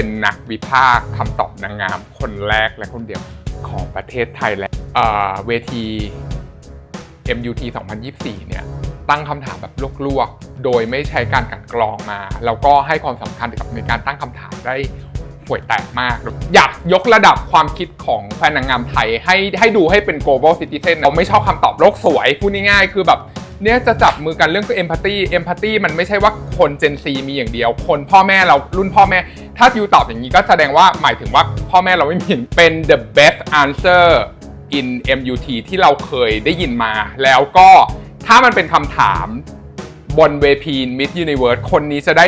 เป็นนักวิพากษ์คำตอบนางงาม คนแรกและคนเดียวของประเทศไทยและเวที MUT 2024 เนี่ยตั้งคำถามแบบลวกๆ โดยไม่ใช้การกันกรองมา แล้วก็ให้ความสำคัญกับในการตั้งคำถามได้ห่วยแตกมาก อยากยกระดับความคิดของแฟนนางงามไทยให้ให้ดูให้เป็น global citizen เราไม่ชอบคำตอบโลกสวย พูดง่ายๆ คือแบบ เนี่ยจะจับมือกันเรื่อง empathy empathy มันไม่ใช่ว่าคน Gen Z มีอย่างเดียว คนพ่อแม่เรารุ่นพ่อแม่ ถ้ายูตอบอย่างนี้ก็แสดงว่าหมายถึงว่าพ่อแม่เราไม่มีเป็น the best answer in MUT ที่เราเคยได้ยินมา แล้วก็ถ้ามันเป็นคำถามบนเวที Miss Universe คนนี้จะได้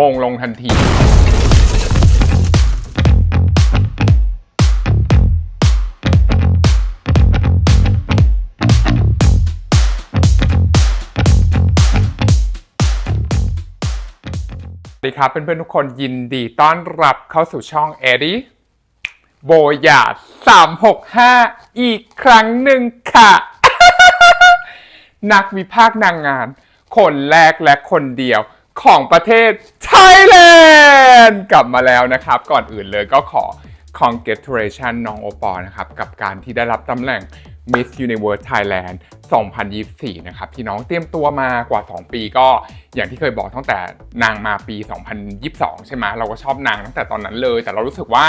มงลงทันที สวัสดีครับเพื่อนๆทุกคนยินดีต้อนรับเข้าสู่ช่องเอดีโบยาด365อีกครั้งหนึ่งค่ะ นักวิพากษ์นางงามคนแรกและคนเดียวของประเทศไทยแลนด์กลับมาแล้วนะครับ ก่อนอื่นเลยก็ขอ congratulation น้องโอปอล์นะครับ กับการที่ได้รับตำแหน่ง Miss Universe Thailand 2024 นะครับที่น้องเตรียมตัวมากว่า 2 ปีก็อย่างที่เคยบอกตั้งแต่นางมาปี 2022 ใช่ไหมเราก็ชอบนางตั้งแต่ตอนนั้นเลย แต่เรารู้สึกว่า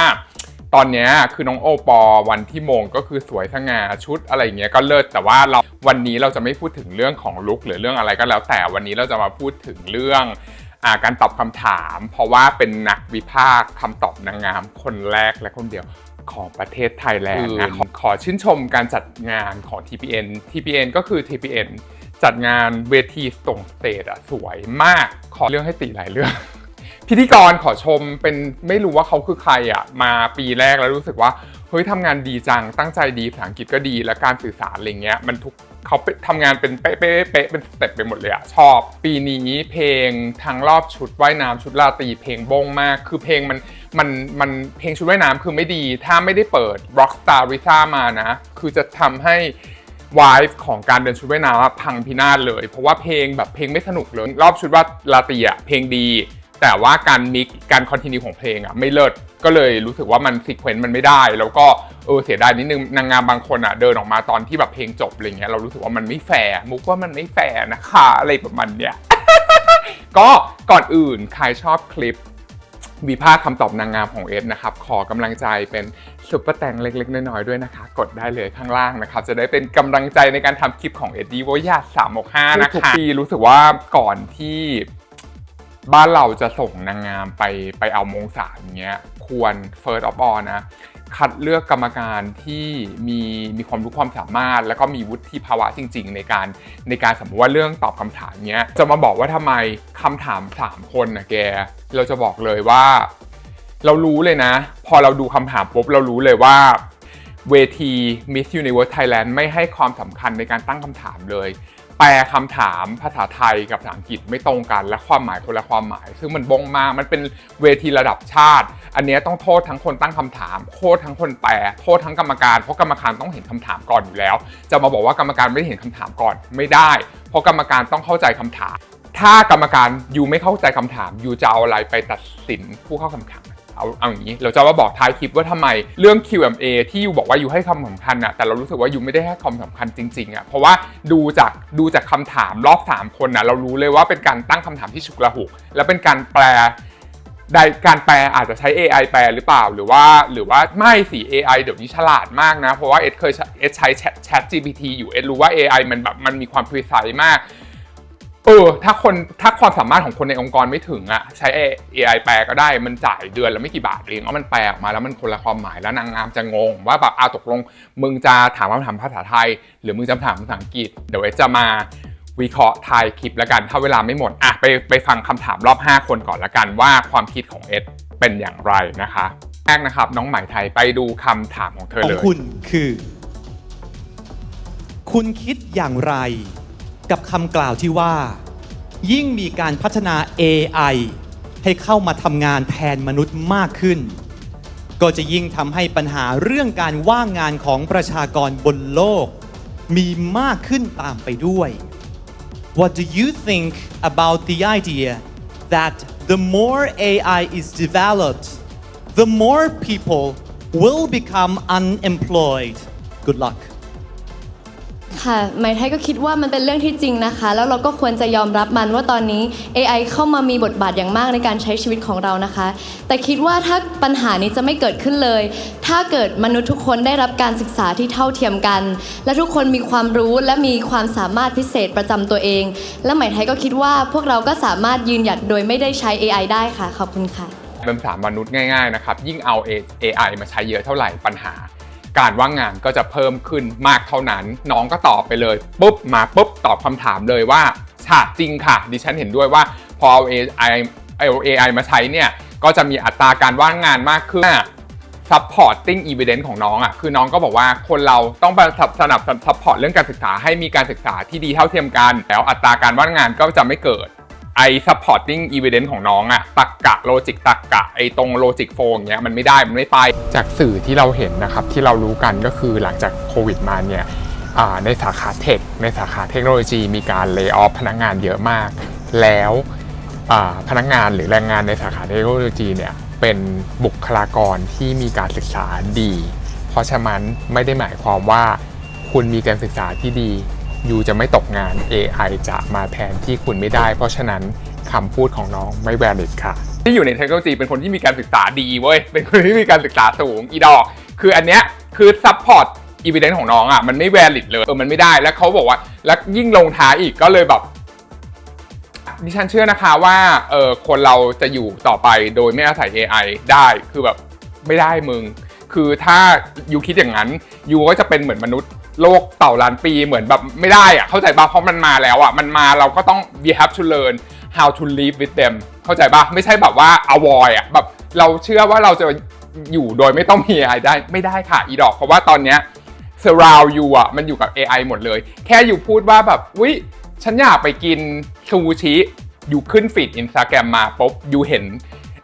ตอนนี้คือน้องโอปอวันที่มงก็คือสวยสง่าชุดอะไรอย่างเงี้ยก็เลิศแต่ว่าเราวันนี้เราจะไม่พูดถึงเรื่องของลุคหรือเรื่องอะไรก็แล้ว แต่วันนี้เราจะมาพูดถึงเรื่องอาการตอบคำถาม เพราะว่าเป็นนักวิพากษ์คำตอบนางงามคนแรกและคนเดียว ของประเทศไทยแลนด์นะขอขอชื่นชมการจัดงานของ TPN TPN ก็คือ TPN จัดงานเวทีส่งสเตจอะสวยมากขอเรื่องให้ตีหลายเรื่อง พิธีกรขอชมเป็นไม่รู้ว่าเขาคือใครอะมาปีแรกแล้วรู้สึกว่าเฮ้ยทำงานดีจังตั้งใจดีภาษาอังกฤษก็ดีและการสื่อสารอะไรเงี้ยมันทุกเขาไปทำงานเป็นเป๊ะเป๊ะเป๊ะเป็นสเต็ปไปหมดเลยอะชอบ ปีนี้เพลงทั้งรอบชุดว่ายน้ำชุดราตรีเพลงบงมาก คือเพลงมัน มันมันเพลงชุดว่ายน้ำคือไม่ดี ถ้าไม่ได้เปิด Rockstar Risa มานะ คือจะทำให้วายของการเดินชุดว่ายน้ำพังพินาศเลย เพราะว่าเพลงแบบเพลงไม่สนุกเลย รอบชุดว่าลาตีอะเพลงดี แต่ว่าการมิกการคอนติเนียของเพลงอะไม่เลิศก็เลยรู้สึกว่ามันซีเควนต์มันไม่ได้ แล้วก็เออเสียดายนิดนึงนางงามบางคนอะเดินออกมาตอนที่แบบเพลงจบอะไรเงี้ยเรารู้สึกว่ามันไม่แฟร์มุกว่ามันไม่แฟร์นะคะอะไรประมาณเนี้ยก็ก่อนอื่นใครชอบคลิป วิพากษ์คำตอบนางงามของเอสนะครับ ขอกำลังใจเป็นซุปเปอร์แตงเล็ก ๆ น้อยๆด้วยนะคะ กดได้เลยข้างล่างนะครับ จะได้เป็นกำลังใจในการทำคลิปของเอ็ดดี้วอยาสามหกห้านะคะทุกปีรู้สึกว่าก่อนที่บ้านเราจะส่งนางงามไปไปเอามงสารเงี้ย ควร First of all นะ คัดเลือกกรรมการที่มีมีความรู้ความสามารถ แล้วก็มีวุฒิภาวะจริง ๆ ในการในการสมมติว่าเรื่องตอบคำถามเนี้ยจะมาบอกว่าทำไมคำถาม 3 คนนะแก เราจะบอกเลยว่า เรารู้เลยนะ พอเราดูคำถามปุ๊บเรารู้เลยว่าเวที Miss Universe Thailand ไม่ให้ความสำคัญในการตั้งคำถามเลย แปลคำถามภาษาไทยกับภาษาอังกฤษไม่ตรงกัน และความหมายคนละความหมาย ซึ่งมันบงมาก มันเป็นเวทีระดับชาติ อันนี้ต้องโทษทั้งคนตั้งคำถาม โทษทั้งคนแปลโทษทั้งกรรมการ เพราะกรรมการต้องเห็นคำถามก่อนอยู่แล้ว จะมาบอกว่ากรรมการไม่ได้เห็นคำถามก่อนไม่ได้ เพราะกรรมการต้องเข้าใจคำถาม ถ้ากรรมการยูไม่เข้าใจคำถามยูจะเอาอะไรไปตัดสินผู้เข้าคำถามเอาเอาอย่างนี้ เราจะมาบอกท้ายคลิปว่าทำไมเรื่อง Q&A ที่ยูบอกว่ายูให้ความสำคัญอะแต่เรารู้สึกว่ายูไม่ได้ให้ความสำคัญจริงๆอะเพราะว่าดูจากดูจากคำถามรอบ 3 คนนะเรารู้เลยว่าเป็นการตั้งคำถามที่ฉุกละหุก และเป็นการแปล ใดการแปลอาจจะใช้ AI แปลหรือเปล่า หรือว่าหรือว่าไม่สิ AI เดี๋ยวนี้ฉลาดมากนะ เพราะว่าเอ็ดเคยเอ็ดใช้ Chat GPT อยู่เอ็ดรู้ว่า AI มันแบบมันมีความ precise มากเออถ้าคนถ้าความสามารถของคนในองค์กรไม่ถึงอะใช้ AI แปลก็ได้มันจ่ายเดือนละไม่กี่บาทเองเอามันแปลออกมาแล้วมันคนละความหมายแล้วนางงามจะงง ว่าแบบอาตกลง มึงจะถามคำถามภาษาไทย หรือมึงจะถามภาษาอังกฤษ เดี๋ยวเอสจะมา วิเคราะห์ทายคลิปแล้วกัน ถ้าเวลาไม่หมดอะไปไปฟังคำถามรอบ 5 คนก่อนละกันว่าความคิดของเอสเป็นอย่างไรนะคะแรกนะครับ น้องหม่ไทยไปดูคำถามของเธอของเลยคุณคือ คุณคิดอย่างไร กับคำกล่าวที่ว่า ยิ่งมีการพัฒนา AI ให้เข้ามาทำงานแทนมนุษย์มากขึ้น ก็จะยิ่งทำให้ปัญหาเรื่องการว่างงานของประชากรบนโลก มีมากขึ้นตามไปด้วย What do you think about the idea that the more AI is developed the more people will become unemployed. Good luck. ค่ะหมายไทยก็คิดว่ามันเป็นเรื่องที่จริงนะคะ แล้วเราก็ควรจะยอมรับมันว่าตอนนี้ AI เข้ามามีบทบาทอย่างมากในการใช้ชีวิตของเรานะคะ แต่คิดว่าถ้าปัญหานี้จะไม่เกิดขึ้นเลย ถ้าเกิดมนุษย์ทุกคนได้รับการศึกษาที่เท่าเทียมกัน และทุกคนมีความรู้และมีความสามารถพิเศษประจำตัวเอง และหมายไทยก็คิดว่าพวกเราก็สามารถยืนหยัดโดยไม่ได้ใช้ AI ได้ค่ะขอบคุณค่ะเป็นภาษามนุษย์ง่ายๆนะครับยิ่งเอา AI มาใช้เยอะเท่าไหร่ปัญหา การว่างงานก็จะเพิ่มขึ้นมากเท่านั้น น้องก็ตอบไปเลยปุ๊บมาปุ๊บตอบคำถามเลยว่าฉาจริงค่ะ ดิฉันเห็นด้วยว่าพอเอา AI เอา AI มาใช้เนี่ย ก็จะมีอัตราการว่างงานมากขึ้น supporting evidence ของน้องอะคือน้องก็บอกว่าคนเราต้องสนับสนับซัพพอร์ตเรื่องการศึกษาให้มีการศึกษาที่ดีเท่าเทียมกัน แล้วอัตราการว่างงานก็จะไม่เกิด ไอ supporting evidence ของน้องอะตักกะโลจิกตักกะไอตรงโลจิกโฟงเงี้ยมันไม่ได้มันไม่ไป จากสื่อที่เราเห็นนะครับ ที่เรารู้กันก็คือหลังจากโควิดมาเนี่ยในสาขาเทค ในสาขาเทคโนโลยีมีการเลิกออฟพนักงานเยอะมาก แล้วพนักงานหรือแรงงานในสาขาเทคโนโลยีเนี่ยเป็นบุคลากรที่มีการศึกษาดี เพราะฉะนั้นไม่ได้หมายความว่าคุณมีการศึกษาที่ดี ยูจะไม่ตกงาน AI จะมาแทนที่คุณไม่ได้ เพราะฉะนั้นคำพูดของน้องไม่แวลิดค่ะ ที่อยู่ในเทคโนโลยีเป็นคนที่มีการศึกษาดีเว้ย เป็นคนที่มีการศึกษาสูงอีดอก คืออันเนี้ยคือซัพพอร์ตอีเวนต์ของน้องอะมันไม่แวลิดเลยเออมันไม่ได้แล้วเขาบอกว่า แล้วยิ่งลงท้ายอีกก็เลยแบบดิฉันเชื่อนะคะว่าเออคนเราจะอยู่ต่อไปโดยไม่อาศัย AI ได้คือแบบไม่ได้มึง คือถ้ายูคิดอย่างนั้นยูก็จะเป็นเหมือนมนุษย์ โลกเต่าล้านปีเหมือนแบบไม่ได้อะเข้าใจป่ะเพราะมันมาแล้วอะมันมาเราก็ต้อง we have to learn how to live with them เข้าใจป่ะไม่ใช่แบบว่า avoid อะแบบเราเชื่อว่าเราจะอยู่โดยไม่ต้องมี AI ได้ไม่ได้ค่ะอีดอกเพราะว่าตอนเนี้ย surround you อะมันอยู่กับ AI หมดเลย แค่อยู่พูดว่าแบบวิฉันอยากไปกินซูชิอยู่ขึ้นฟีดอินสตาแกรมมาปุ๊บอยู่เห็น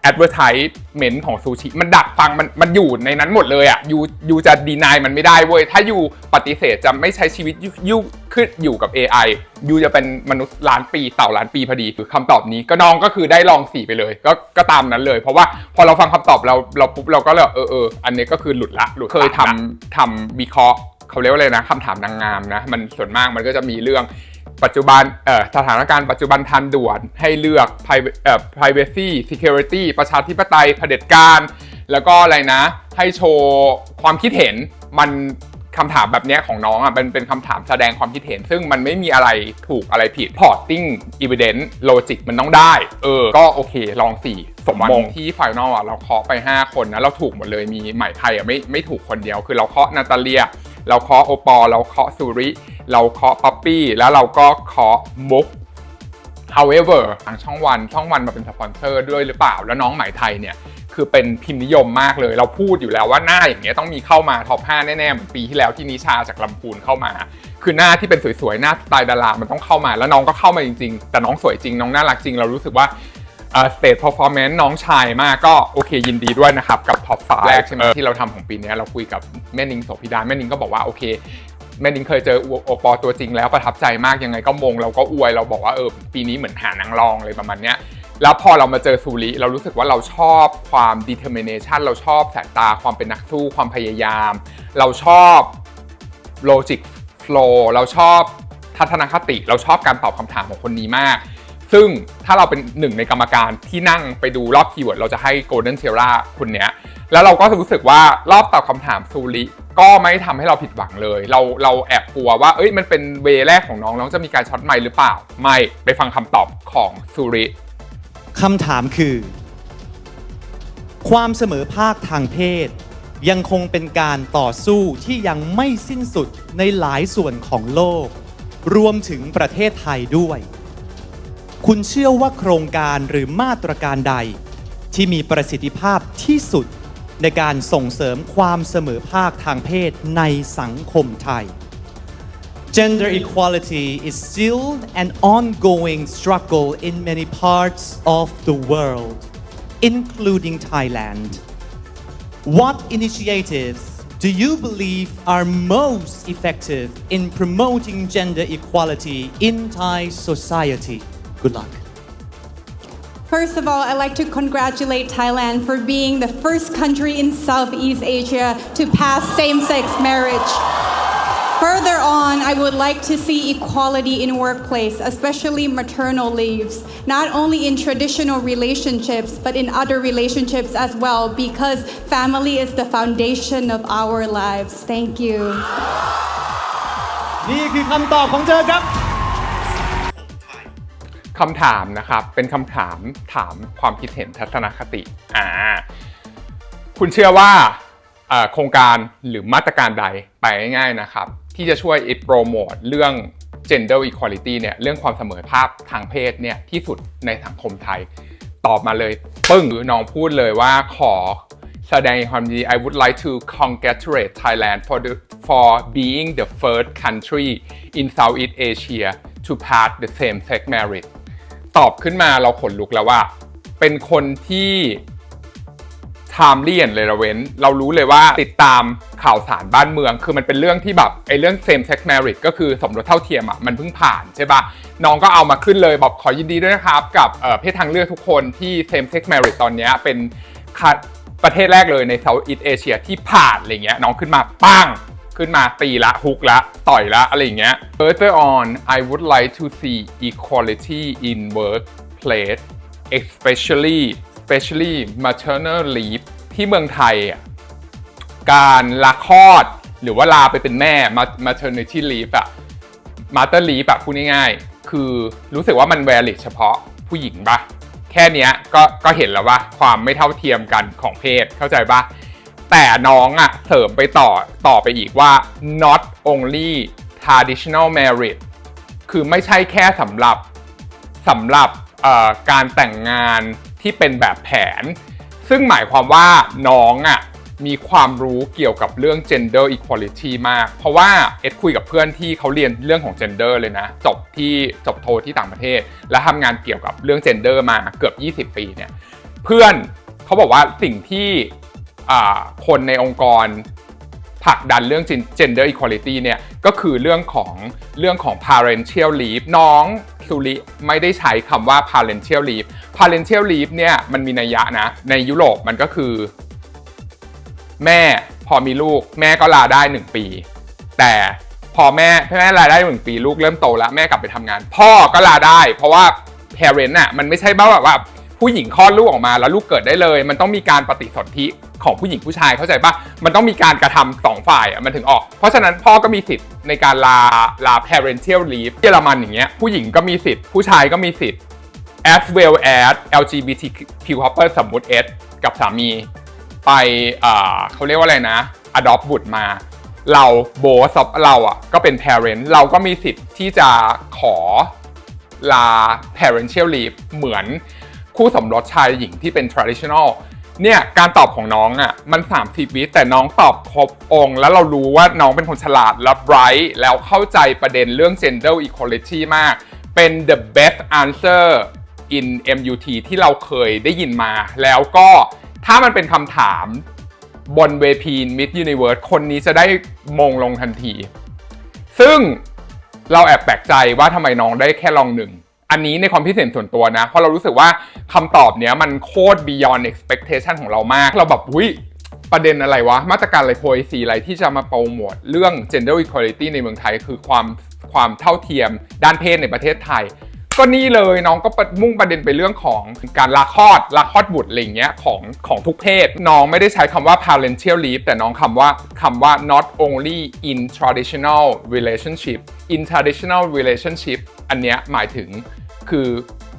advertisement ของซูชิมันดักฟังมันมันอยู่ในนั้นหมดเลยอะยูยูจะดีนายมันไม่ได้เว้ย ถ้ายูปฏิเสธจะไม่ใช้ชีวิตยูยูขึ้นอยู่กับ AI ยูจะเป็นมนุษย์ล้านปีเต่าล้านปีพอดีคือคำตอบนี้ก็น้องก็คือได้ลองสีไปเลย ก็ก็ตามนั้นเลย เพราะว่าพอเราฟังคำตอบเราเราปุ๊บเราก็เลยเออเอออันนี้ก็คือหลุดละหลุดเคยทำทำวิเคราะห์เขาเรียกว่าอะไรนะคำถามนางงามนะมันส่วนมากมันก็จะมีเรื่อง ปัจจุบันเอ่อสถานการณ์ปัจจุบันทันด่วนให้เลือก priva- เอ่อ privacy security ประชาธิปไตยเผด็จการ แล้วก็อะไรนะ ให้โชว์ความคิดเห็นมันคำถามแบบเนี้ยของน้องอะเป็นเป็นคำถามแสดงความคิดเห็น ซึ่งมันไม่มีอะไรถูกอะไรผิด porting evidence logic มันต้องได้ เออ ก็โอเค ลองสี่สมมงที่ไฟนอลอะเราเคาะไป 5 คนนะ เราถูกหมดเลยมีใหม่ไทยอะไม่ไม่ถูกคนเดียว คือเราเคาะนาตาเลีย เราเคาะโอปอล์เราเคาะซูริ เราเคาะป๊อปปี้ แล้วเราก็เคาะมุก however ทางช่องวันช่องวันมาเป็นสปอนเซอร์ด้วยหรือเปล่า แล้วน้องหม่ไทยเนี่ยคือเป็นพิมพ์นิยมมากเลย เราพูดอยู่แล้วว่าหน้าอย่างเงี้ยต้องมีเข้ามาท็อป5แน่ๆเหมือนปีที่แล้วที่นิชาจากลำพูนเข้ามา คือหน้าที่เป็นสวยๆ หน้าสไตล์ดารามันต้องเข้ามา แล้วน้องก็เข้ามาจริงๆ แต่น้องสวยจริงน้องน่ารักจริง เรารู้สึกว่า สเตท performance น้องชายมากก็โอเคยินดีด้วยนะครับ กับท็อปฟแรกใช่ไหมที่เราทำของปีเนี้ยเราคุยกับแม่นิงโสภิดาแม่นิงก็บอกว่าโอเค แม่นิงเคยเจอโอปอตัวจริงแล้วประทับใจมากยังไงก็มง เราก็อวยเราบอกว่าเออปีนี้เหมือนหานางรองเลยประมาณเนี้ยแล้วพอเรามาเจอซูริเรารู้สึกว่าเราชอบความ determination เราชอบสายตาความเป็นนักสู้ความพยายาม เราชอบ logic flow เราชอบทัศนคติ เราชอบการตอบคำถามของคนนี้มาก ซึ่งถ้าเราเป็นหนึ่งในกรรมการที่นั่งไปดูรอบคีย์เวิร์ดเราจะให้ Golden s i e r a คนเนี้ย แล้วเราก็รู้สึกว่ารอบตอบคำถามซูริก็ไม่ทำให้เราผิดหวังเลย เราเราแอบกลัวว่า เอ้ยมันเป็นเวแรกของน้องน้องจะมีการช็อตไมค์หรือเปล่า ไม่ ไปฟังคำตอบของซูริคำถามคือ ความเสมอภาคทางเพศ ยังคงเป็นการต่อสู้ที่ยังไม่สิ้นสุดในหลายส่วนของโลก รวมถึงประเทศไทยด้วย คุณเชื่อว่าโครงการหรือมาตรการใด ที่มีประสิทธิภาพที่สุดในการส่งเสริมความเสมอภาคทางเพศในสังคมไทย Gender equality is still an ongoing struggle in many parts of the world, including Thailand. What initiatives do you believe are most effective in promoting gender equality in Thai society? Good luck. First of all, I'd like to congratulate Thailand for being the first country in Southeast Asia to pass same sex marriage. Further on, I would like to see equality in workplace, especially maternal leaves, not only in traditional relationships, but in other relationships as well, because family is the foundation of our lives. Thank you. นี่คือคำตอบของเธอครับ คำถามนะครับ เป็นคำถามถามความคิดเห็นทัศนคติอ่าคุณเชื่อว่าโครงการหรือมาตรการใดไปง่ายๆนะครับ ที่จะช่วยโปรโมทเรื่อง gender equality เนี่ยเรื่องความเสมอภาพทางเพศเนี่ยที่สุดในสังคมไทย ตอบมาเลย ปึ้งน้องพูดเลยว่าขอแสดงความยินดี I would like to congratulate Thailand for the for being the first country in Southeast Asia to pass the same sex marriage ตอบขึ้นมาเราขนลุกแล้วว่า เป็นคนที่ timely and relevant เรารู้เลยว่าติดตามข่าวสารบ้านเมือง คือมันเป็นเรื่องที่แบบไอ้เรื่อง same sex marriage ก็คือสมรสเท่าเทียมอะมันเพิ่งผ่านใช่ปะน้องก็เอามาขึ้นเลยบอกขอยินดีด้วยนะครับ กับเอ่อเพศทางเลือกทุกคนที่ same sex marriage ตอนนี้เป็นค่ะประเทศแรกเลยใน Southeast Asia ที่ผ่านอะไรเงี้ยน้องขึ้นมาปัง ขึ้นมาตีละฮุกละต่อยละอะไรอย่างเงี้ย Further on I would like to see equality in workplace especially especially maternal leave ที่เมืองไทยอะการลาคลอดหรือว่าลาไปเป็นแม่ maternity leave อะ mother leave อะพูดง่ายๆ คือรู้สึกว่ามัน valid เฉพาะผู้หญิงปะแค่นี้ก็ก็เห็นแล้วว่าความไม่เท่าเทียมกันของเพศเข้าใจปะ แต่น้องอะเสริมไปต่อต่อไปอีกว่า not only traditional marriage คือไม่ใช่แค่สำหรับสำหรับการแต่งงานที่เป็นแบบแผน ซึ่งหมายความว่าน้องอะ่ะมีความรู้เกี่ยวกับเรื่อง gender equality มาก เพราะว่าเอ็ดคุยกับเพื่อนที่เขาเรียนเรื่องของ gender เลยนะ จบที่จบโทที่ต่างประเทศ และทำงานเกี่ยวกับเรื่อง gender มาเกือบ 20 ปีเนี่ย เพื่อนเขาบอกว่าสิ่งที่ คนในองค์กรผลักดันเรื่อง gender equality เนี่ยก็คือเรื่องของเรื่องของ parental leave น้องสุริไม่ได้ใช้คำว่า parental leave parental leave เนี่ยมันมีนัยยะนะ ในยุโรปมันก็คือ แม่พอมีลูก แม่ก็ลาได้ 1 ปี แต่พอแม่แม่ลาได้หนึ่งปีลูกเริ่มโตแล้วแม่กลับไปทำงาน พ่อก็ลาได้ เพราะว่า parent น่ะมันไม่ใช่แบบว่าผู้หญิงคลอดลูกออกมาแล้วลูกเกิดได้เลย มันต้องมีการปฏิสนธิ ของผู้หญิงผู้ชายเข้าใจปะมันต้องมีการกระทำสองฝ่ายอะมันถึงออก เพราะฉะนั้นพ่อก็มีสิทธิ์ในการลาลา parental leave เยอรมันอย่างเงี้ยผู้หญิงก็มีสิทธิ์ผู้ชายก็มีสิทธิ์ as well as LGBTQ couple สมมุติ S กับสามี ไปเอ่อเขาเรียกว่าอะไรนะ adopt บุตรมา เราโบสเราอะก็เป็น parent เราก็มีสิทธิ์ที่จะขอลา parental leave เหมือนคู่สมรสชายหญิงที่เป็น traditional เนี่ยการตอบของน้องอะมัน 30 วิแต่น้องตอบครบองค์ แล้วเรารู้ว่าน้องเป็นคนฉลาดและ bright แล้วเข้าใจประเด็นเรื่อง gender equality มาก เป็น the best answer in MUT ที่เราเคยได้ยินมา แล้วก็ถ้ามันเป็นคำถามบนเวที Miss Universe คนนี้จะได้มงลงทันที ซึ่งเราแอบแปลกใจว่าทำไมน้องได้แค่รองหนึ่ง อันนี้ในความพิเศษส่วนตัวนะ เพราะเรารู้สึกว่าคำตอบเนี้ยมันโคตร beyond expectation ของเรามาก เราแบบอุ้ยประเด็นอะไรวะ มาตรการอะไรโพยสีอะไรที่จะมาโปรโมทเรื่อง gender equality ในเมืองไทย คือความความเท่าเทียมด้านเพศในประเทศไทย ก็นี่เลยน้องก็มุ่งประเด็นไปเรื่องของการลาคลอดลาคลอดบุตรอะไรเงี้ยของของทุกเพศ น้องไม่ได้ใช้คำว่า parental leave แต่น้องคำว่าคำว่า not only in traditional relationship in traditional relationship อันเนี้ยหมายถึงคือ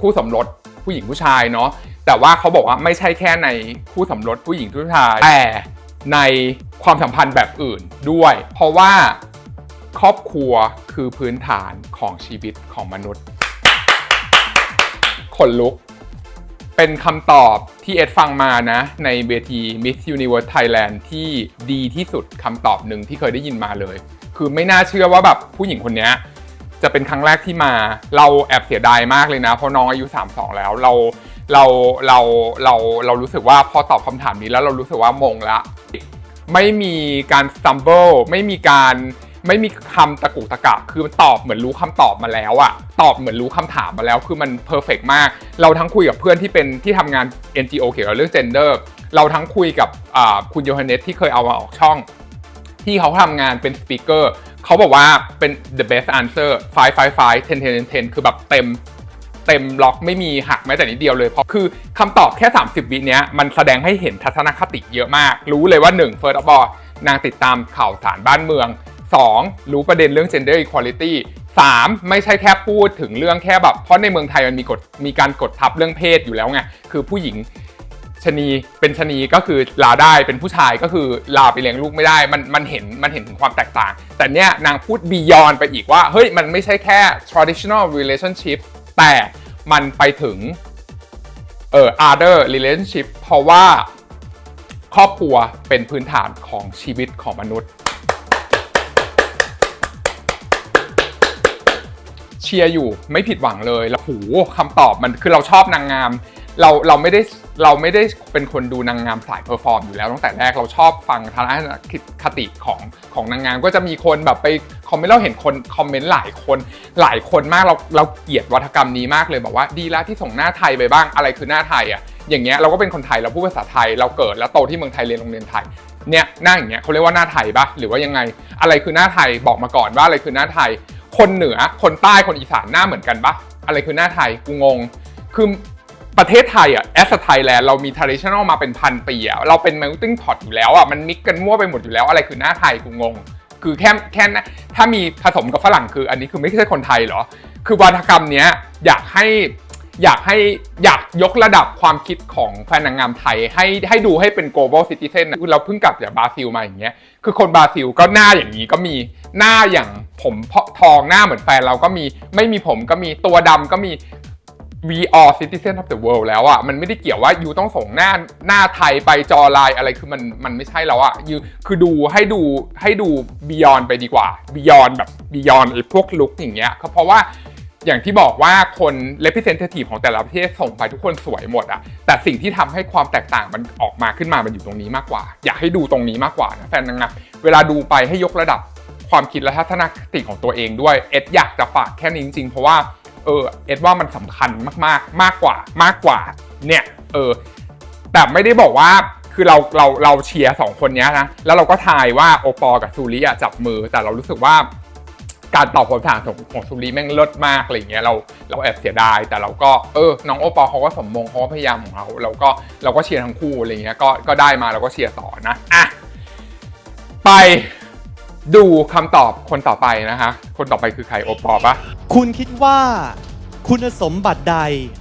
คู่สมรสผู้หญิงผู้ชายเนาะแต่ว่าเขาบอกว่าไม่ใช่แค่ในคู่สมรสผู้หญิงผู้ชายแต่ในความสัมพันธ์แบบอื่นด้วย เพราะว่าครอบครัวคือพื้นฐานของชีวิตของมนุษย์ ขนลุก เป็นคำตอบที่เอ็ดฟังมานะ ในเวที Miss Universe Thailand ที่ดีที่สุดคำตอบหนึ่งที่เคยได้ยินมาเลย คือไม่น่าเชื่อว่าแบบผู้หญิงคนนี้จะเป็นครั้งแรกที่มาเราแอบเสียดายมากเลยนะ เพราะน้องอายุ 32 แล้วเราเราเราเราเรารู้สึกว่าพอตอบคำถามนี้แล้วเรารู้สึกว่ามงละ ไม่มีการ stumble ไม่มีการ ไม่มีคำตะกุกตะกักคือมันตอบเหมือนรู้คำตอบมาแล้วอะตอบเหมือนรู้คำถามมาแล้ว คือมันเพอร์เฟกมาก เราทั้งคุยกับเพื่อนที่เป็นที่ทำงาน NGO เกี่ยวกับเรื่อง gender เราทั้งคุยกับคุณโยฮันเนสที่เคยเอามาออกช่อง ที่เขาทำงานเป็นสปีกเกอร์เขาบอกว่าเป็น the best answer 5 5 5 10 10 10 คือแบบเต็มเต็มล็อกไม่มีหักแม้แต่นิดเดียวเลยเพราะคือคำตอบแค่ 30 วิเนี้ยมันแสดงให้เห็นทัศนคติเยอะมาก รู้เลยว่า 1 First of all นางติดตามข่าวสารบ้านเมือง 2. รู้ประเด็นเรื่อง gender equality 3. ไม่ใช่แค่พูดถึงเรื่องแค่แบบ เพราะในเมืองไทยมันมีกฎมีการกดทับเรื่องเพศอยู่แล้วไงคือผู้หญิงชะนีเป็นชะนีก็คือลาได้เป็นผู้ชายก็คือลาไปเลี้ยงลูกไม่ได้ มันมันเห็นมันเห็นถึงความแตกต่าง แต่เนี้ยนางพูด beyond ไปอีกว่า เฮ้ย มันไม่ใช่แค่ traditional relationship แต่มันไปถึงเอ่อ other relationship เพราะว่าครอบครัวเป็นพื้นฐานของชีวิตของมนุษย์ เชียร์อยู่ไม่ผิดหวังเลยแล้วโหคำตอบมันคือเราชอบนางงาม เราเราไม่ได้เราไม่ได้เป็นคนดูนางงามสายเพอร์ฟอร์มอยู่แล้วตั้งแต่แรกเราชอบฟังทัศนคติของของนางงาม ก็จะมีคนแบบไปคอมเมนต์เราเห็นคนคอมเมนต์หลายคนหลายคนมากเราเราเกลียดวัฒกรรมนี้มากเลยบอกว่าดีแล้วที่ส่งหน้าไทยไปบ้างอะไรคือหน้าไทยอะอย่างเงี้ยเราก็เป็นคนไทยเราพูดภาษาไทย เราเกิดแล้วโตที่เมืองไทยเรียนโรงเรียนไทยเนี่ยหน้าอย่างเงี้ยเขาเรียกว่าหน้าไทยปะหรือว่ายังไงอะไรคือหน้าไทยบอกมาก่อนว่าอะไรคือหน้าไทย คนเหนือคนใต้คนอีสานหน้าเหมือนกันปะอะไรคือหน้าไทยกูงง คือประเทศไทยอะ as a Thailand เรามี traditional มาเป็นพันปีอะเราเป็น melting pot อยู่แล้วอะมันมิกกันมั่วไปหมดอยู่แล้ว อะไรคือหน้าไทยกูงง คือแค่แค่นะถ้ามีผสมกับฝรั่งคืออันนี้คือไม่ใช่คนไทยเหรอ คือวาทกรรมเนี้ยอยากให้อยากให้อยากยกระดับความคิดของแฟนนางงามไทย ให้ให้ดูให้เป็น global citizen นะเราเพิ่งกลับจากบราซิลมาอย่างเงี้ยคือคนบราซิลก็หน้าอย่างนี้ก็มีหน้าอย่าง ผมทองหน้าเหมือนแฟนเราก็มีไม่มีผมก็มีตัวดำก็มี we all citizen of the world แล้วอะ่ะมันไม่ได้เกี่ยวว่ายูต้องส่งหน้าหน้าไทยไปจอไลน์อะไรคือมันมันไม่ใช่แล้วอะ่ะยูคือดูให้ดูให้ดู beyond ไปดีกว่า beyond แบบ beyond ไอ้พวกลุกอย่างเงี้ยเพราะว่าอย่างที่บอกว่าคน representative ของแต่ละประเทศส่งไปทุกคนสวยหมดอะแต่สิ่งที่ทำให้ความแตกต่างมันออกมาขึ้นมา มันอยู่ตรงนี้มากกว่า อยากให้ดูตรงนี้มากกว่านะแฟนนางงามเวลาดูไปให้ยกระดับ ความคิดและทัศนคติของตัวเองด้วย เอ็ดอยากจะฝากแค่นี้จริงๆ เพราะว่า เออ เอ็ดว่ามันสำคัญมากๆ มากกว่ามากกว่า เนี่ย เออ แต่ไม่ได้บอกว่าคือเราเราเราเชียร์สองคนนี้นะแล้วเราก็ทายว่าโอปอกับซูริอะจับมือ แต่เรารู้สึกว่า การตอบคำถามของของซูริแม่งเลิศมากอะไรเงี้ยเราเราแอบเสียดาย แต่เราก็เออน้องโอปอเขาก็สมมงเขาก็พยายามของเขาเราก็เราก็เชียร์ทั้งคู่อะไรเงี้ยก็ก็ได้มาเราก็เชียร์ต่อนะอะไป ดูคำตอบคนต่อไปนะคะคนต่อไปคือใครโอปอปะคุณคิดว่าคุณสมบัติใด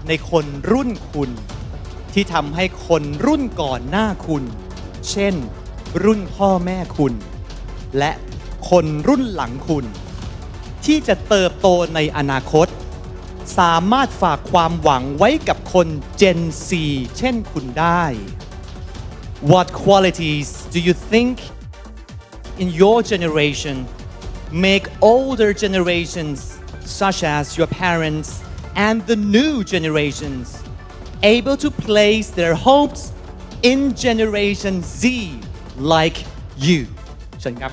ในคนรุ่นคุณ ที่ทำให้คนรุ่นก่อนหน้าคุณ เช่น รุ่นพ่อแม่คุณ และคนรุ่นหลังคุณ ที่จะเติบโตในอนาคต สามารถฝากความหวังไว้กับคน Gen Z เช่นคุณได้ What qualities do you think in your generation make older generations, such as your parents and the new generations, able to place their hopes in Generation Z like you? เชิญครับ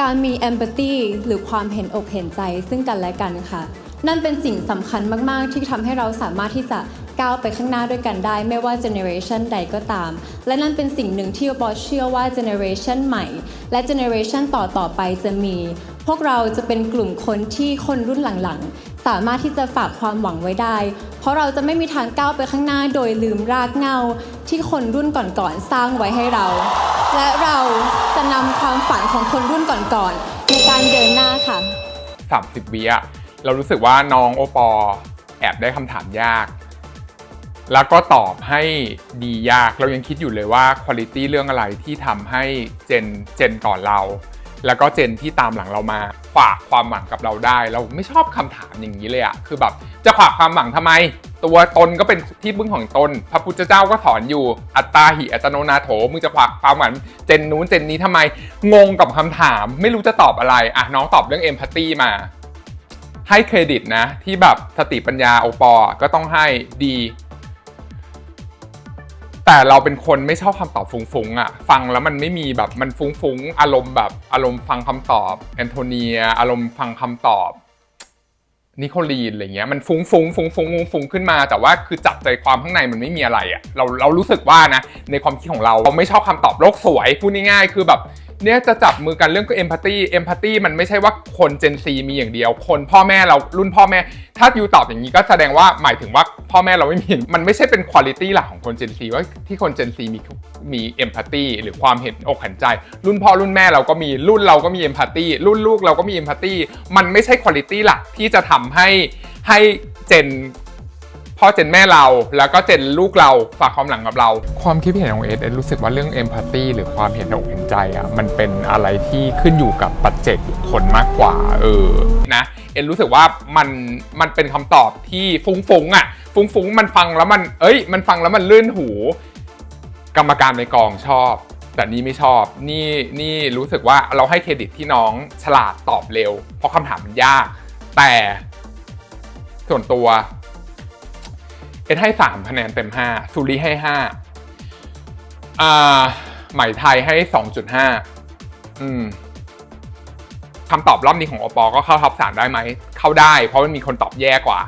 การมี empathy หรือความเห็นอกเห็นใจซึ่งกันและกันค่ะ นั่นเป็นสิ่งสำคัญมาก ๆ ที่ทำให้เราสามารถที่จะ ก้าวไปข้างหน้าด้วยกันได้ ไม่ว่า generation ใดก็ตาม และนั่นเป็นสิ่งหนึ่งที่บอเชื่อว่า generation ใหม่ และ generation ต่อต่อๆไปจะมี พวกเราจะเป็นกลุ่มคนที่คนรุ่นหลังๆ สามารถที่จะฝากความหวังไว้ได้ เพราะเราจะไม่มีทางก้าวไปข้างหน้าโดยลืมรากเหง้าที่คนรุ่นก่อนๆสร้างไว้ให้เรา และเราจะนำความฝันของคนรุ่นก่อนๆในการเดินหน้าค่ะ 30วิอะเรารู้สึกว่าน้องโอปอแอบได้คำถามยาก แล้วก็ตอบให้ดียากเรายังคิดอยู่เลยว่าคุณภาพเรื่องอะไรที่ทำให้เจนเจนก่อนเรา แล้วก็เจนที่ตามหลังเรามาฝากความหวังกับเราได้ เราไม่ชอบคำถามอย่างนี้เลยอะคือแบบจะฝากความหวังทำไม ตัวตนก็เป็นที่พึ่งของตน พระพุทธเจ้าก็สอนอยู่อัตตาหิอัตโนนาโถมึงจะฝากความหวังเจนนู้นเจนนี้ทำไมงงกับคำถาม ไม่รู้จะตอบอะไรอะน้องตอบเรื่องเอมพัตตีมาให้เครดิตนะ ที่แบบสติปัญญาโอปอ ก็ต้องให้ดี แต่เราเป็นคนไม่ชอบคำตอบฟุ้งๆอะฟังแล้วมันไม่มีแบบมันฟุ้งๆอารมณ์แบบอารมณ์ฟังคำตอบแอนโทเนีย อารมณ์ฟังคำตอบนิโคลีนอะไรเงี้ยมันฟุ้งฟุ้งฟุ้งฟุ้งฟุ้งฟุ้งขึ้นมา แต่ว่าคือจับใจความข้างในมันไม่มีอะไรอะ่ะเราเรารู้สึกว่านะในความคิดของเราเราไม่ชอบคำตอบโลกสวยพูดง่ายๆคือแบบ เนี่ยจะจับมือกันเรื่องก็เอมพัตตีเอมพัตตีมันไม่ใช่ว่าคนเจนซีมีอย่างเดียว คนพ่อแม่เรารุ่นพ่อแม่ ถ้าอยู่ตอบอย่างนี้ก็แสดงว่าหมายถึงว่าพ่อแม่เราไม่มี มันไม่ใช่เป็นคุณลิตี้หลักของคนเจนซีว่าที่คนเจนซีมีมีเอมพัตตีหรือความเห็นอกเห็นใจ รุ่นพ่อรุ่นแม่เราก็มีรุ่นเราก็มีเอมพัตตีรุ่นลูกเราก็มีเอมพัตตีมันไม่ใช่คุณลิตี้หลักที่จะทำให้ให้เจน พ่อเจนแม่เราแล้วก็เจนลูกเราฝากความหลังกับเรา ความคิดเห็นของเอสเอสรู้สึกว่าเรื่องเอมพัตตีหรือความเห็นอกเห็นใจอะมันเป็นอะไรที่ขึ้นอยู่กับปัจเจกบุคคลมากกว่าเออนะเอ็นรู้สึกว่ามันมันเป็นคำตอบที่ฟุ้งฟ้งๆอะ ฟุ้งฟ้งๆมันฟังแล้วมัน เอ้ย มันฟังแล้วมันลื่นหู กรรมการในกองชอบ แต่นี่ไม่ชอบ นี่นี่รู้สึกว่าเราให้เครดิตที่น้องฉลาดตอบเร็ว เพราะคำถามมันยาก แต่ส่วนตัว เอ็ดให้สามคะแนนเต็มห้าซูริให้ห้าอ่าไหมไทยให้สองจุดห้าอืมคำตอบรอบนี้ของโอปอก็เข้าท็อปสามได้ไหม เข้าได้ เพราะมันมีคนตอบแย่กว่า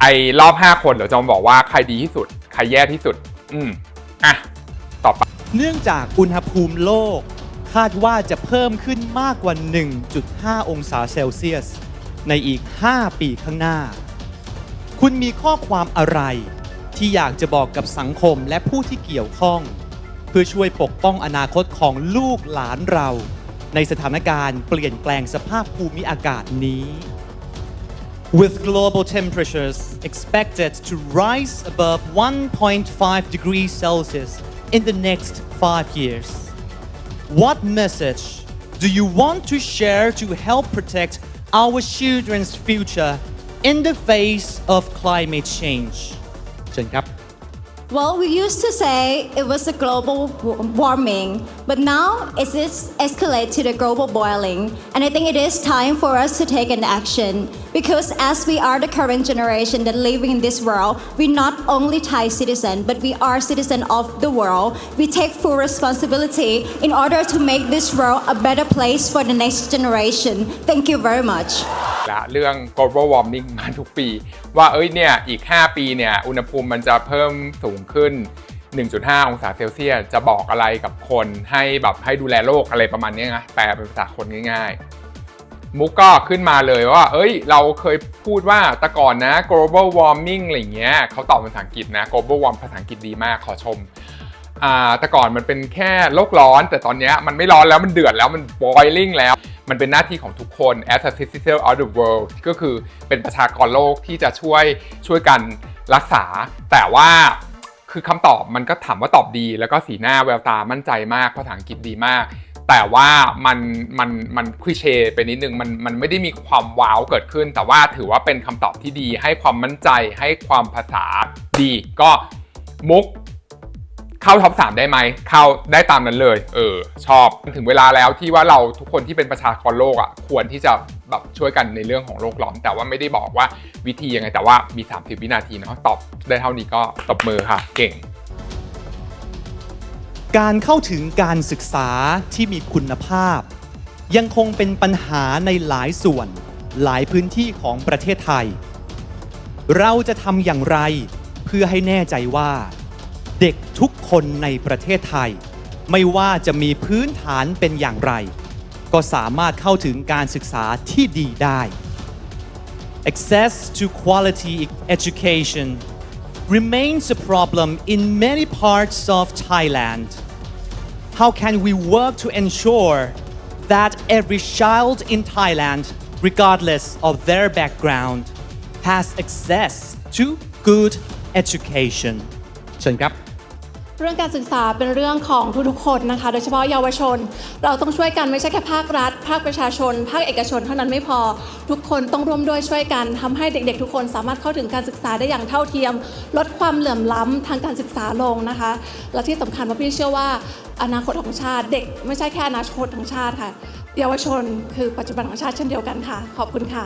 ไอ้รอบห้าคนเดี๋ยวจะมาบอกว่าใครดีที่สุด ใครแย่ที่สุด อืมอะต่อไปเนื่องจากอุณหภูมิโลก คาดว่าจะเพิ่มขึ้นมากกว่า 1.5 องศาเซลเซียส ในอีก 5 ปีข้างหน้า คุณมีข้อความอะไร ที่อยากจะบอกกับสังคมและผู้ที่เกี่ยวข้อง เพื่อช่วยปกป้องอนาคตของลูกหลานเรา ในสถานการณ์เปลี่ยนแปลงสภาพภูมิอากาศนี้ With global temperatures expected to rise above 1.5 degrees Celsius in the next five years, what message do you want to share to help protect our children's future in the face of climate change? เชิญครับ Well, we used to say it was a global w- warming, but now it's it's escalated to the global boiling. And I think it is time for us to take an action Because as we are the current generation that living in this world, we not only Thai citizen, but we are citizen of the world. We take full responsibility in order to make this world a better place for the next generation. Thank you very much. และเรื่อง global warming มาทุกปี ว่าเอ้ยเนี่ยอีก 5 ปีเนี่ยอุณหภูมิมันจะเพิ่มสูงขึ้น 1.5 องศาเซลเซียสจะบอกอะไรกับคนให้แบบให้ดูแลโลกอะไรประมาณเนี้ยนะแปลเป็นภาษาคนง่ายๆ มุกก็ขึ้นมาเลยว่า เอ้ย เราเคยพูดว่าแต่ก่อนนะ global warming อะไรเงี้ยเขาตอบเป็นภาษาอังกฤษนะ global warm ภาษาอังกฤษดีมากขอชมอ่าแต่ก่อนมันเป็นแค่โลกร้อน แต่ตอนนี้มันไม่ร้อนแล้วมันเดือดแล้วมัน boiling แล้ว มันเป็นหน้าที่ของทุกคน as a citizen of the world ก็คือเป็นประชากรโลกที่จะช่วยช่วยกันรักษา แต่ว่าคือคำตอบมันก็ถามว่าตอบดี แล้วก็สีหน้าแววตามั่นใจมากภาษาอังกฤษดีมาก แต่ว่ามันมันมันคลิเช่ไปนิดนึงมันมันไม่ได้มีความว้าวเกิดขึ้น แต่ว่าถือว่าเป็นคำตอบที่ดี ให้ความมั่นใจให้ความภาษาดี ก็มุกเข้าท็อป3ได้ไหม เข้าได้ตามนั้นเลย เออ ชอบ ถึงเวลาแล้วที่ว่าเราทุกคนที่เป็นประชากรโลกอะ ควรที่จะแบบช่วยกันในเรื่องของโลกร้อนแต่ว่าไม่ได้บอกว่าวิธียังไง แต่ว่ามี 30 วินาทีเนาะ ตอบได้เท่านี้ก็ตบมือค่ะ เก่ง การเข้าถึงการศึกษาที่มีคุณภาพ ยังคงเป็นปัญหาในหลายส่วน หลายพื้นที่ของประเทศไทย เราจะทำอย่างไรเพื่อให้แน่ใจว่า เด็กทุกคนในประเทศไทย ไม่ว่าจะมีพื้นฐานเป็นอย่างไร ก็สามารถเข้าถึงการศึกษาที่ดีได้ Access to quality education remains a problem in many parts of Thailand. How can we work to ensure that every child in Thailand, regardless of their background, has access to good education? เชิญครับ เรื่องการศึกษาเป็นเรื่องของทุกๆคนนะคะ โดยเฉพาะเยาวชน เราต้องช่วยกันไม่ใช่แค่ภาครัฐ ภาคประชาชน ภาคเอกชนเท่านั้นไม่พอ ทุกคนต้องร่วมด้วยช่วยกันทำให้เด็กๆ ทุกคนสามารถเข้าถึงการศึกษาได้อย่างเท่าเทียม ลดความเหลื่อมล้ำทางการศึกษาลงนะคะ และที่สำคัญว่าพี่เชื่อว่าอนาคตของชาติ เด็กไม่ใช่แค่อนาคตของชาติค่ะ เยาวชนคือปัจจุบันของชาติเช่นเดียวกันค่ะ ขอบคุณค่ะ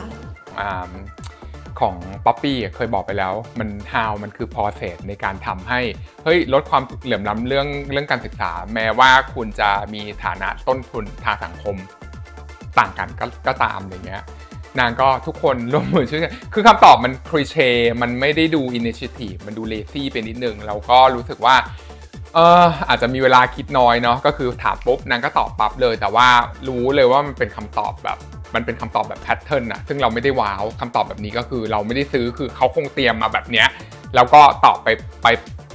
ของป๊อปปี้เคยบอกไปแล้ว มัน how มันคือ process ในการทำให้ เฮ้ย ลดความเหลื่อมล้ำเรื่องเรื่องการศึกษา แม้ว่าคุณจะมีฐานะต้นทุนทางสังคมต่างกันก็ก็ตามอะไรเงี้ยนางก็ทุกคนร่วมมือช่วยกัน คือคำตอบมันคลีเช่ มันไม่ได้ดูอินิชิทีฟมันดูเลซี่ไปนิดนึง แล้วก็รู้สึกว่า เอออาจจะมีเวลาคิดน้อยเนาะ ก็คือถามปุ๊บนางก็ตอบปั๊บเลย แต่ว่ารู้เลยว่ามันเป็นคำตอบแบบ มันเป็นคำตอบแบบแพทเทิร์นอะซึ่งเราไม่ได้ว้าวคำตอบแบบนี้ก็คือเราไม่ได้ซื้อคือเขาคงเตรียมมาแบบเนี้ยแล้วก็ตอบไปไป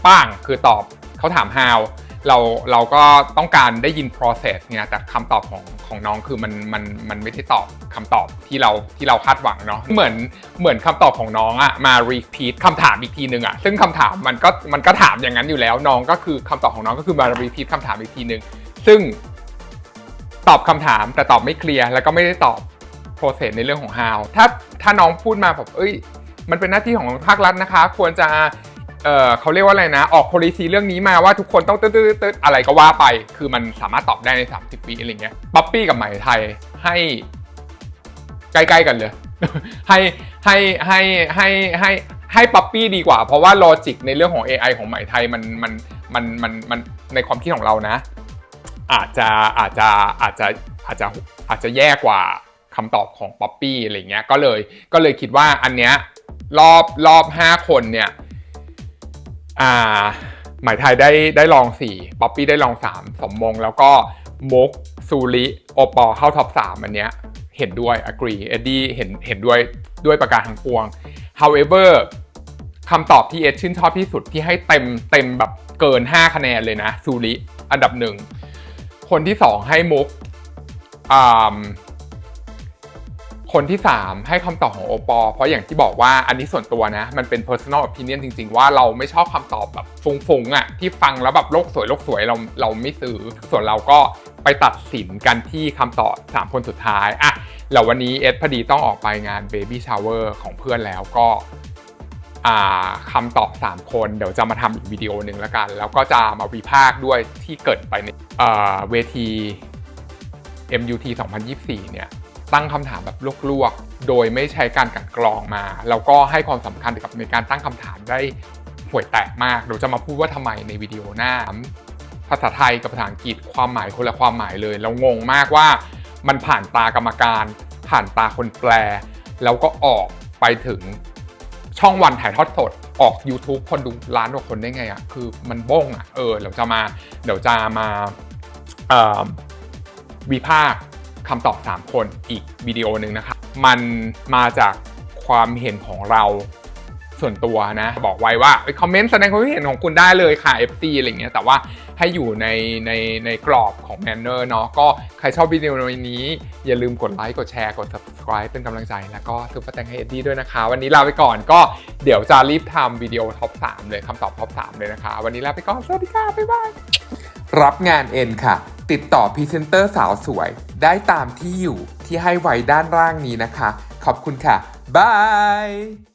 ป้างคือตอบเขาถาม how เราเราก็ต้องการได้ยิน process เนี่ยแต่คำตอบของของน้องคือมันมันมันไม่ได้ตอบคำตอบที่เราที่เราคาดหวังเนาะเหมือนเหมือนคำตอบของน้องอะมา repeat คำถามอีกทีนึงอะซึ่งคำถามมันก็มันก็ถามอย่างนั้นอยู่แล้วน้องก็คือคำตอบของน้องก็คือมา repeat คำถามอีกทีนึง ซึ่ง ตอบคำถามแต่ตอบไม่เคลียร์แล้วก็ไม่ได้ตอบ process ในเรื่องของ how ถ้าถ้าน้องพูดมาแบบเอ้ย มันเป็นหน้าที่ของภาครัฐนะคะ ควรจะเออเขาเรียกว่าอะไรนะ ออก policy เรื่องนี้มาว่าทุกคนต้องตืดๆๆอะไรก็ว่าไป คือมันสามารถตอบได้ใน 30ปีอะไรเงี้ยป๊อปปี้กับไหมไทยให้ใกล้ๆกันเลย ให้ให้ให้ให้ให้ให้ป๊อปปี้ดีกว่า เพราะว่าลอจิกในเรื่องของ AI ของไหมไทยมันมันมันมันมันในความคิดของเรานะ อาจจะอาจจะอาจจะอาจจะอาจจะแย่กว่าคำตอบของป๊อปปี้อะไรเงี้ยก็เลยก็เลยคิดว่าอันเนี้ยรอบรอบ 5 คนเนี่ยอ่าหมายไทยได้ได้ลอง4ป๊อปปี้ได้ลอง 3 สมมง แล้วก็มุกซูริโอปอเข้าท็อป 3 อันเนี้ยเห็นด้วย agree เอ็ดดี้เห็นเห็นด้วยด้วยประการทั้งปวง however คำตอบที่เอ็ดชื่นชอบที่สุดที่ให้เต็มเต็มแบบเกิน 5 คะแนนเลยนะซูริอันดับหนึ่ง คนที่สองให้มุกอ่าคนที่สามให้คำตอบของโอปอ เพราะอย่างที่บอกว่าอันนี้ส่วนตัวนะ มันเป็น personal opinion จริง ๆ ว่าเราไม่ชอบคำตอบแบบฟุ้งๆอะ่ะที่ฟังแล้วแบบโลกสวยโลกสวยเราเราไม่ซื้อ ส่วนเราก็ไปตัดสินกันที่คำตอบ 3 คนสุดท้ายอะแล้ววันนี้เอสพอดีต้องออกไปงาน baby shower ของเพื่อนแล้วก็ คำตอบ 3 คน เดี๋ยวจะมาทำอีกวิดีโอหนึ่งแล้วกัน แล้วก็จะมาวิพากษ์ด้วยที่เกิดไปในเวที MUT 2024 เนี่ยตั้งคำถามแบบลวกๆ โดยไม่ใช้การกันกรองมา แล้วก็ให้ความสำคัญกับในการตั้งคำถามได้ห่วยแตกมากเดี๋ยวจะมาพูดว่าทำไมในวิดีโอหน้า ภาษาไทยกับภาษาอังกฤษความหมายคนละความหมายเลยแล้วงงมากว่ามันผ่านตากรรมการ ผ่านตาคนแปล แล้วก็ออกไปถึง ช่องวันถ่ายทอดสดออก YouTube คนดูล้านกว่าคนได้ไงอะ่ะคือมันบ้งอะ่ะเออเดี๋ยวจะมาเดี๋ยวจะมาวิพากษ์คำตอบ 3 คนอีกวิดีโอหนึ่งนะครับมันมาจากความเห็นของเราส่วนตัวนะ บอกไว้ว่าคอมเมนต์แสดงความคิดเห็นของคุณได้เลยค่ะ FC อะไรเงี้ยแต่ว่า ให้อยู่ในในในกรอบของแมนเนอร์เนาะก็ใครชอบวิดีโอนี้ อย่าลืมกดไลค์กดแชร์กด subscribe เป็นกำลังใจ แล้วก็ซุปเปอร์แตงให้เอ็ดดี้ด้วยนะคะ วันนี้ลาไปก่อนก็เดี๋ยวจะรีบทำวิดีโอท็อป3เลยคำตอบท็อป3เลยนะคะ วันนี้ลาไปก่อนสวัสดีค่ะบ๊ายบายรับงานเอ็นค่ะ ติดต่อพรีเซนเตอร์สาวสวย ได้ตามที่อยู่ที่ให้ไว้ด้านล่างนี้นะคะ ขอบคุณค่ะบาย